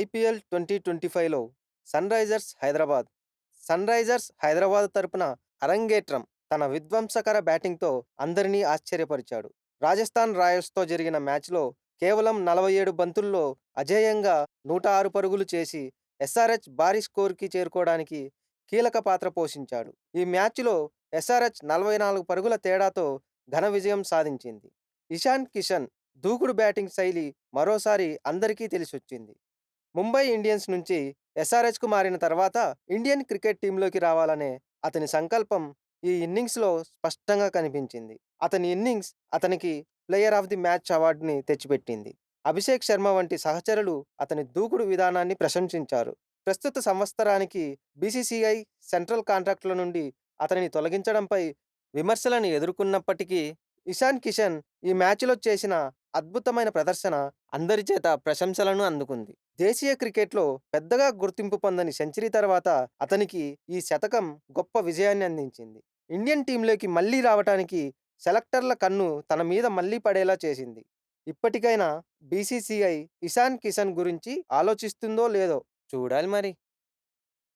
IPL twenty twenty ఫైవ్లో Sunrisers Hyderabad. Sunrisers Hyderabad తరపున అరంగేట్రం తన విధ్వంసకర బ్యాటింగ్తో అందరినీ ఆశ్చర్యపరిచాడు. రాజస్థాన్ రాయల్స్తో జరిగిన మ్యాచ్లో కేవలం నలభై ఏడు బంతుల్లో అజేయంగా నూట ఆరు పరుగులు చేసి ఎస్ఆర్హెచ్ భారీ స్కోర్కి చేరుకోవడానికి కీలక పాత్ర పోషించాడు. ఈ మ్యాచ్లో ఎస్ఆర్హెచ్ నలభై నాలుగు పరుగుల తేడాతో ఘన విజయం సాధించింది. ఇషాన్ కిషన్ దూకుడు బ్యాటింగ్ శైలి మరోసారి అందరికీ తెలిసొచ్చింది. ముంబై ఇండియన్స్ నుంచి ఎస్ఆర్హెచ్కు మారిన తర్వాత ఇండియన్ క్రికెట్ టీంలోకి రావాలనే అతని సంకల్పం ఈ ఇన్నింగ్స్లో స్పష్టంగా కనిపించింది. అతని ఇన్నింగ్స్ అతనికి ప్లేయర్ ఆఫ్ ది మ్యాచ్ అవార్డుని తెచ్చిపెట్టింది. అభిషేక్ శర్మ వంటి సహచరులు అతని దూకుడు విధానాన్ని ప్రశంసించారు. ప్రస్తుత సంవత్సరానికి బీసీసీఐ సెంట్రల్ కాంట్రాక్టుల నుండి అతనిని తొలగించడంపై విమర్శలను ఎదుర్కొన్నప్పటికీ ఇషాన్ కిషన్ ఈ మ్యాచ్లో చేసిన అద్భుతమైన ప్రదర్శన అందరి చేత ప్రశంసలను అందుకుంది. దేశీయ క్రికెట్లో పెద్దగా గుర్తింపు పొందని సెంచరీ తర్వాత అతనికి ఈ శతకం గొప్ప విజయాన్ని అందించింది. ఇండియన్ టీంలోకి మళ్ళీ రావటానికి సెలెక్టర్ల కన్ను తన మీద మళ్ళీ పడేలా చేసింది. ఇప్పటికైనా బీసీసీఐ ఇషాన్ కిషన్ గురించి ఆలోచిస్తుందో లేదో చూడాలి మరి.